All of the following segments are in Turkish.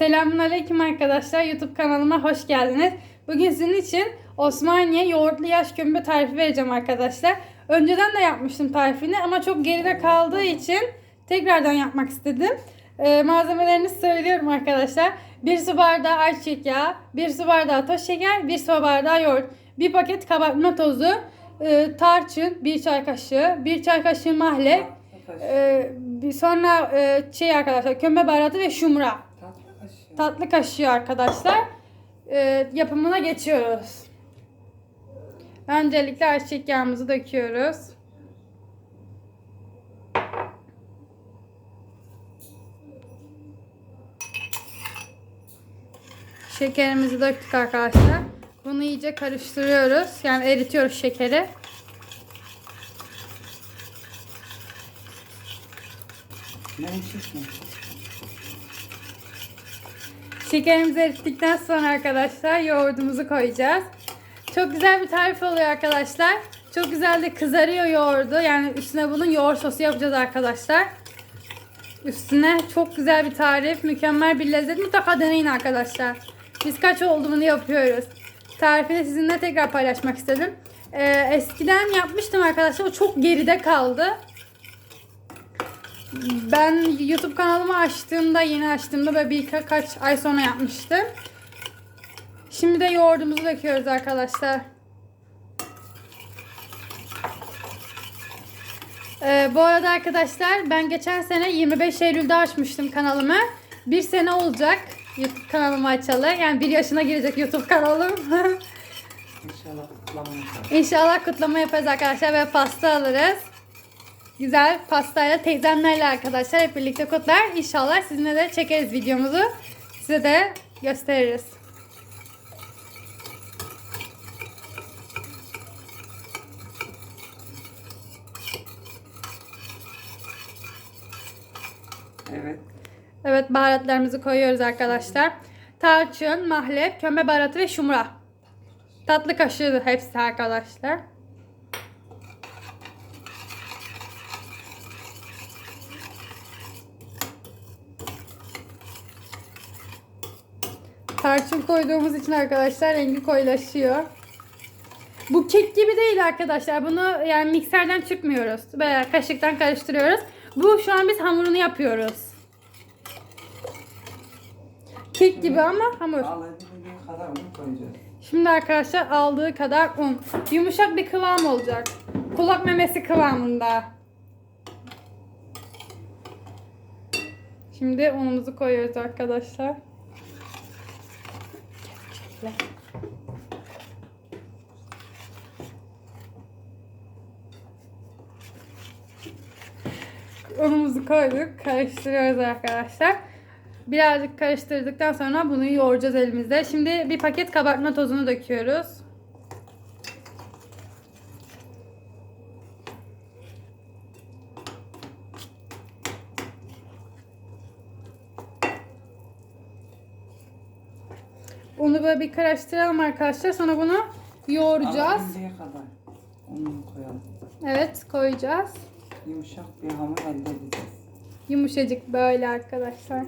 Selamünaleyküm arkadaşlar. YouTube kanalıma hoş geldiniz. Bugün sizin için Osmaniye yoğurtlu yaş kömbe tarifi vereceğim arkadaşlar. Önceden de yapmıştım tarifini ama çok geride kaldığı için tekrardan yapmak istedim. Ee, malzemelerini söylüyorum arkadaşlar. 1 su bardağı ayçiçek yağı, 1 su bardağı toz şeker, 1 su bardağı yoğurt, 1 paket kabartma tozu, e, tarçın, 1 çay kaşığı, 1 çay kaşığı mahlep, e, bir sonra e, şey arkadaşlar kömbe baharatı ve şumra. Tatlı kaşığı. Arkadaşlar. Ee, yapımına geçiyoruz. Öncelikle ayçiçek yağımızı döküyoruz. Şekerimizi döktük arkadaşlar. Bunu iyice karıştırıyoruz. Yani eritiyoruz şekeri. Şişme. Şekerimizi erittikten sonra arkadaşlar yoğurdumuzu koyacağız. Çok güzel bir tarif oluyor arkadaşlar. Çok güzel de kızarıyor yoğurdu. Yani üstüne bunun yoğurt sosu yapacağız arkadaşlar. Üstüne çok güzel bir tarif, mükemmel bir lezzet. Mutlaka deneyin arkadaşlar. Biz kaç oldu bunu yapıyoruz. Tarifini sizinle tekrar paylaşmak istedim. Ee, eskiden yapmıştım arkadaşlar. O çok geride kaldı. Ben YouTube kanalımı açtığımda, yeni açtığımda böyle birkaç ay sonra yapmıştım. Şimdi de yoğurdumuzu döküyoruz arkadaşlar. Ee, bu arada arkadaşlar ben geçen sene 25 Eylül'de açmıştım kanalımı. Bir sene olacak YouTube kanalımı açalı. Yani bir yaşına girecek YouTube kanalım. İnşallah kutlamayı İnşallah kutlama yaparız arkadaşlar ve pasta alırız. Güzel pastayla teyzemlerle arkadaşlar hep birlikte kutlar. İnşallah sizinle de çekeriz videomuzu. Size de gösteririz. Evet. Evet baharatlarımızı koyuyoruz arkadaşlar. Tarçın, mahlep, kömbe baharatı ve şumra. Tatlı kaşığı hepsi arkadaşlar. Tarçın koyduğumuz için arkadaşlar rengi koyulaşıyor. Bu kek gibi değil arkadaşlar. Bunu yani mikserden çıkmıyoruz. Böyle kaşıktan karıştırıyoruz. Bu şu an biz hamurunu yapıyoruz. Kek gibi ama hamur. Al edebildiğin kadar un koyacağız. Şimdi arkadaşlar aldığı kadar un. Yumuşak bir kıvam olacak. Kulak memesi kıvamında. Şimdi unumuzu koyuyoruz arkadaşlar. Unumuzu koyduk. Karıştırıyoruz arkadaşlar. Birazcık karıştırdıktan sonra bunu yoğuracağız elimizde. Şimdi bir paket kabartma tozunu döküyoruz. Onu böyle bir karıştıralım arkadaşlar. Sonra bunu yoğuracağız. Alabildiği kadar un koyalım. Evet koyacağız. Yumuşak bir hamur elde edeceğiz. Yumuşacık böyle arkadaşlar.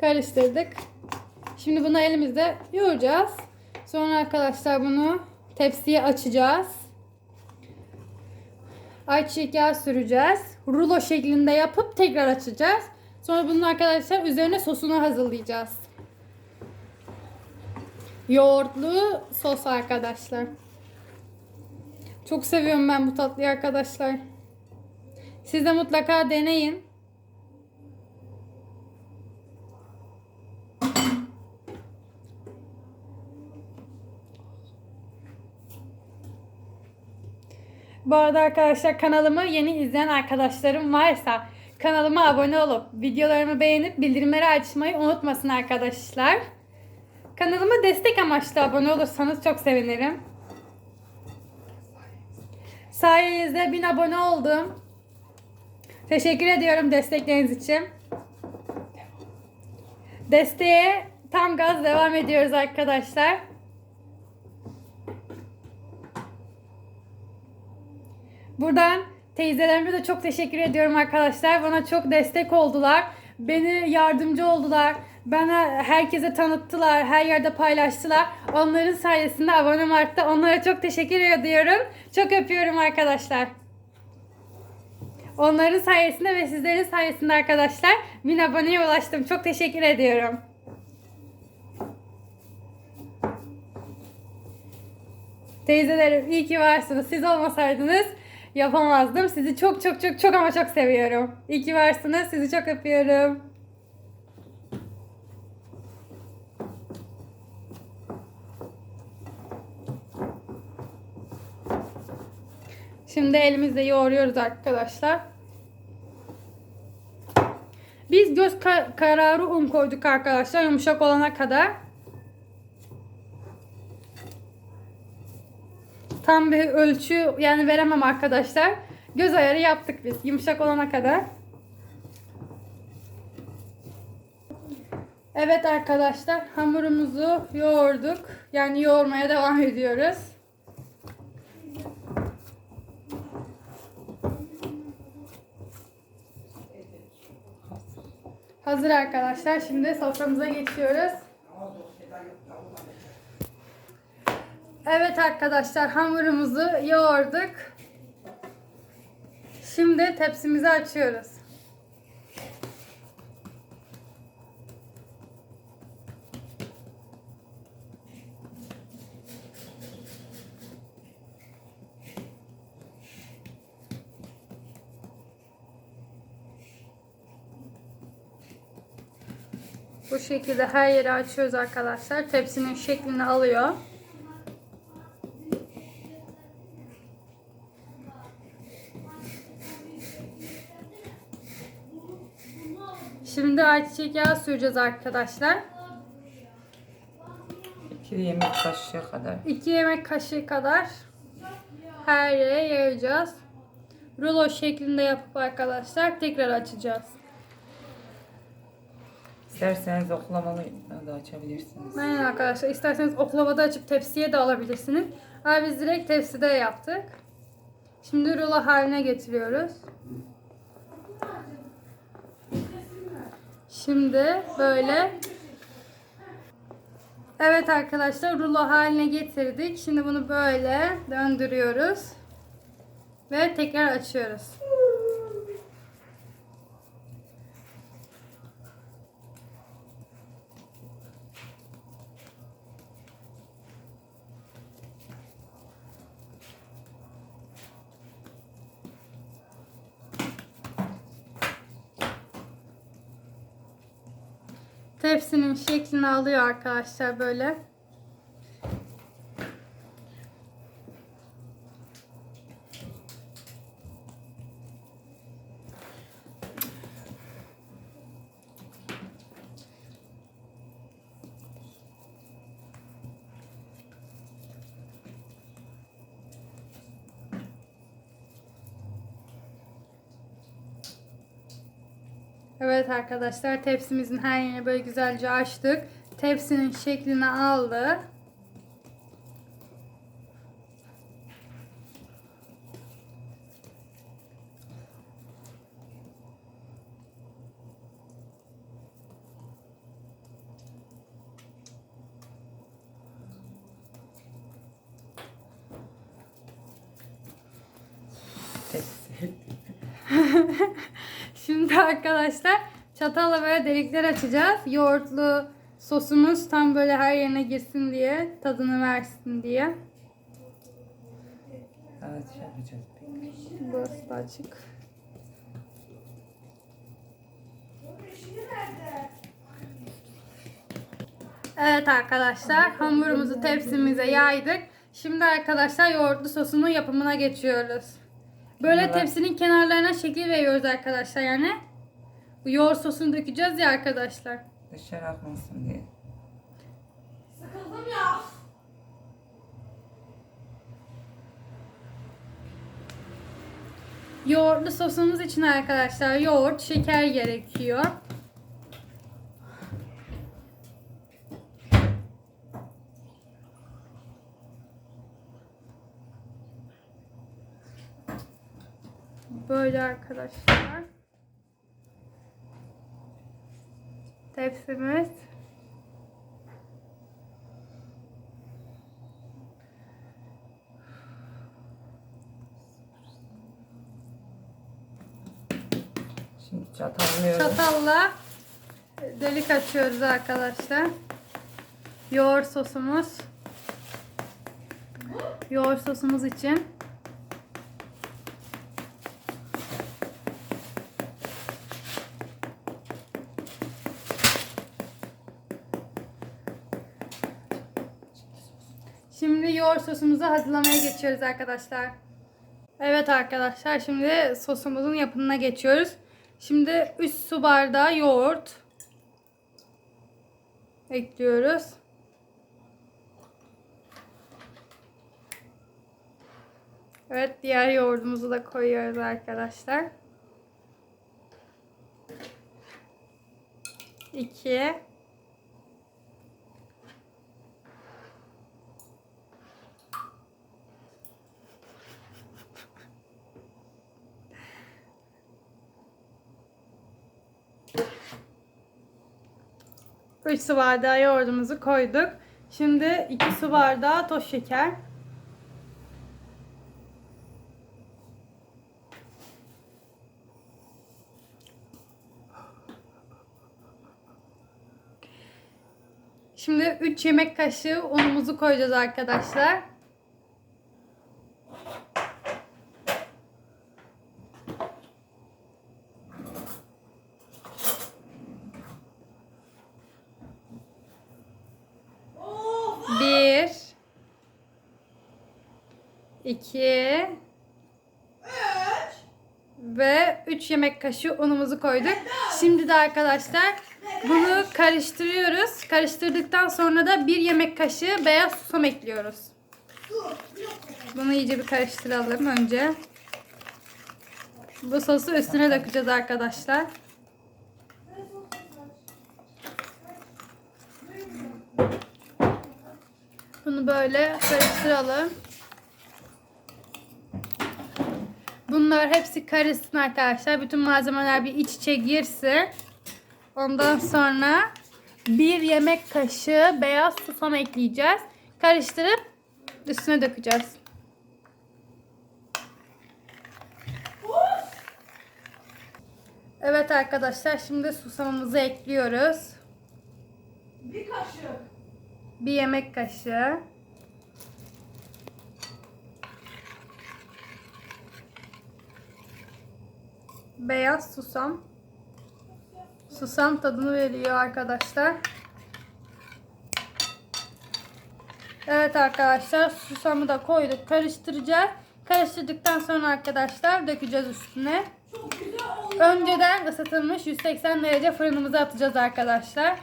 Karıştırdık. Şimdi bunu elimizde yoğuracağız. Sonra arkadaşlar bunu tepsiye açacağız. Ayçiçek yağı süreceğiz. Rulo şeklinde yapıp tekrar açacağız. Sonra bunun arkadaşlar üzerine sosunu hazırlayacağız. Yoğurtlu sos arkadaşlar. Çok seviyorum ben bu tatlıyı arkadaşlar. Siz de mutlaka deneyin. Bu arada arkadaşlar kanalımı yeni izleyen arkadaşlarım varsa kanalıma abone olup videolarımı beğenip bildirimleri açmayı unutmasın arkadaşlar. Kanalıma destek amaçlı abone olursanız çok sevinirim. Sayenizde 1000 abone oldum. Teşekkür ediyorum destekleriniz için. Desteğe tam gaz devam ediyoruz arkadaşlar. Buradan teyzelerime de çok teşekkür ediyorum arkadaşlar. Bana çok destek oldular. Beni yardımcı oldular. Bana herkese tanıttılar. Her yerde paylaştılar. Onların sayesinde abonem arttı. Onlara çok teşekkür ediyorum. Çok öpüyorum arkadaşlar. Onların sayesinde ve sizlerin sayesinde arkadaşlar bin aboneye ulaştım. Çok teşekkür ediyorum. Teyzelerim iyi ki varsınız. Siz olmasaydınız yapamazdım. Sizi çok çok çok çok ama çok seviyorum. İyi ki varsınız. Sizi çok öpüyorum. Şimdi elimizle yoğuruyoruz arkadaşlar. Biz göz ka- kararı un koyduk arkadaşlar yumuşak olana kadar. Tam bir ölçü yani veremem arkadaşlar. Göz ayarı yaptık biz yumuşak olana kadar. Evet arkadaşlar hamurumuzu yoğurduk. Yani yoğurmaya devam ediyoruz. Hazır arkadaşlar. Şimdi soframıza geçiyoruz. Evet arkadaşlar hamurumuzu yoğurduk. Şimdi tepsimizi açıyoruz. Bu şekilde her yeri açıyoruz arkadaşlar. Tepsinin şeklini alıyor. Ayçiçek yağı süreceğiz arkadaşlar. 2 yemek kaşığı kadar. 2 yemek kaşığı kadar her yere yayacağız. Rulo şeklinde yapıp arkadaşlar tekrar açacağız. İsterseniz oklamalı da açabilirsiniz. Aynen arkadaşlar. İsterseniz oklavada açıp tepsiye de alabilirsiniz. Ama biz direkt tepside yaptık. Şimdi rulo haline getiriyoruz. Şimdi böyle Evet arkadaşlar rulo haline getirdik. Şimdi bunu böyle döndürüyoruz. Ve tekrar açıyoruz. Tepsinin şeklini alıyor arkadaşlar böyle. Evet arkadaşlar tepsimizin her yerini böyle güzelce açtık. Tepsinin şeklini aldı. Şimdi arkadaşlar çatalla böyle delikler açacağız. Yoğurtlu sosumuz tam böyle her yerine girsin diye, tadını versin diye. Evet şey yapacağız. Burası da açık. Evet arkadaşlar hamurumuzu tepsimize yaydık. Şimdi arkadaşlar yoğurtlu sosunun yapımına geçiyoruz. Böyle tepsinin kenarlarına şekil veriyoruz arkadaşlar yani yoğurt sosunu dökeceğiz ya arkadaşlar. Dışarı akmasın diye. Sıkıldım ya. Yoğurtlu sosumuz için arkadaşlar yoğurt, şeker gerekiyor. Böyle arkadaşlar. Tepsimiz. Şimdi çatallıyoruz. Çatalla delik açıyoruz arkadaşlar. Yoğurt sosumuz. Yoğurt sosumuz için. Yoğurt sosumuzu hazırlamaya geçiyoruz arkadaşlar. Evet arkadaşlar şimdi sosumuzun yapımına geçiyoruz. Şimdi 3 su bardağı yoğurt ekliyoruz. Evet diğer yoğurdumuzu da koyuyoruz arkadaşlar. 2 3 su bardağı yoğurdumuzu koyduk. Şimdi 2 su bardağı toz şeker. Şimdi 3 yemek kaşığı unumuzu koyacağız arkadaşlar. 2 ve 3 yemek kaşığı unumuzu koyduk. Şimdi de arkadaşlar bunu karıştırıyoruz. Karıştırdıktan sonra da 1 yemek kaşığı beyaz susam ekliyoruz. Bunu iyice bir karıştıralım önce. Bu sosu üstüne dökeceğiz arkadaşlar. Bunu böyle karıştıralım. Bunlar hepsi karışsın arkadaşlar. Bütün malzemeler bir iç içe girsin. Ondan sonra bir yemek kaşığı beyaz susam ekleyeceğiz. Karıştırıp üstüne dökeceğiz. Evet arkadaşlar şimdi susamımızı ekliyoruz. Bir kaşık. Bir yemek kaşığı. Beyaz susam. Susam tadını veriyor arkadaşlar. Evet arkadaşlar susamı da koyduk karıştıracağız. Karıştırdıktan sonra arkadaşlar dökeceğiz üstüne. Önceden ısıtılmış 180 derece fırınımıza atacağız arkadaşlar.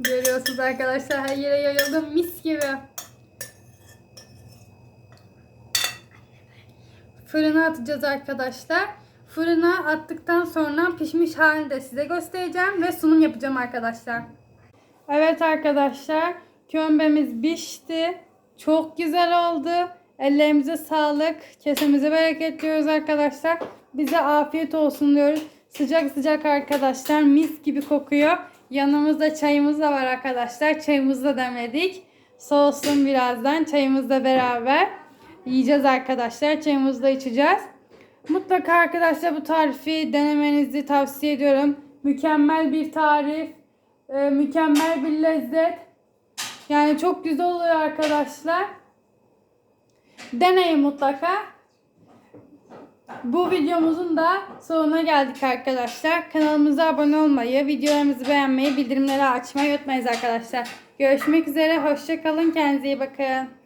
Görüyorsunuz arkadaşlar her yere yayıldı mis gibi. Fırına atacağız arkadaşlar. Fırına attıktan sonra pişmiş halini de size göstereceğim ve sunum yapacağım arkadaşlar. Evet arkadaşlar kömbemiz pişti. Çok güzel oldu. Ellerimize sağlık. Kesemize bereket diyoruz arkadaşlar. Bize afiyet olsun diyoruz. Sıcak sıcak arkadaşlar mis gibi kokuyor. Yanımızda çayımız da var arkadaşlar. Çayımızı da demledik. Soğusun birazdan çayımızla beraber yiyeceğiz arkadaşlar. Çayımızı da içeceğiz. Mutlaka arkadaşlar bu tarifi denemenizi tavsiye ediyorum. Mükemmel bir tarif. e, mükemmel bir lezzet. Yani çok güzel oluyor arkadaşlar. Deneyin mutlaka. Bu videomuzun da sonuna geldik arkadaşlar. Kanalımıza abone olmayı, videolarımızı beğenmeyi, bildirimleri açmayı unutmayın arkadaşlar. Görüşmek üzere. Hoşçakalın. Kendinize iyi bakın.